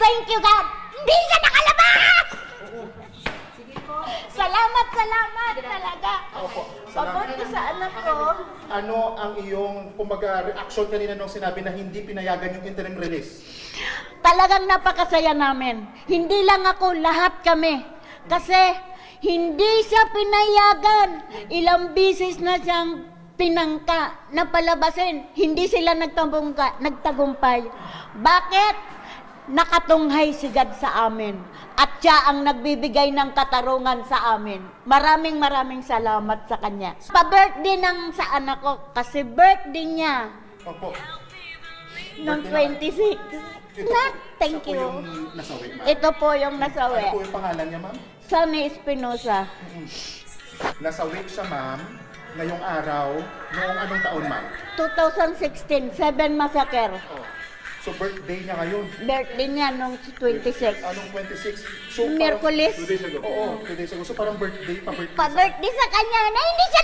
Thank you, God. Hindi siya nakalabas! Salamat, salamat talaga. Opo. Pabuti sa anak ko. Ano ang iyong kumbaga reaction kanina nung sinabi na hindi pinayagan yung interim release? Talagang napakasaya namin. Hindi lang ako, lahat kami. Kasi hindi siya pinayagan. Ilang bisis na siyang pinangka na palabasin. Hindi sila nagtagumpay. Bakit? Nakatunghay si God sa amin. At siya ang nagbibigay ng katarungan sa amin. Maraming maraming salamat sa kanya. Pa-birthday ng sa anak ko. Kasi birthday niya Opo. noong Birthday 26. Na, thank you. nasawi, ma'am. Ito po yung Ano po nasawi. yung pangalan niya, ma'am? Sunny Espinosa. Nasawi siya, ma'am, ngayong araw, noong anong taon, ma'am? 2016, 7 massacre. Oh. So, birthday niya ngayon. Birthday niya nung 26. Anong 26? So, Merkulis. Two days ago. Oo, two days ago. So, parang birthday, pa-birthday. Pa-birthday sa kanya na hindi siya!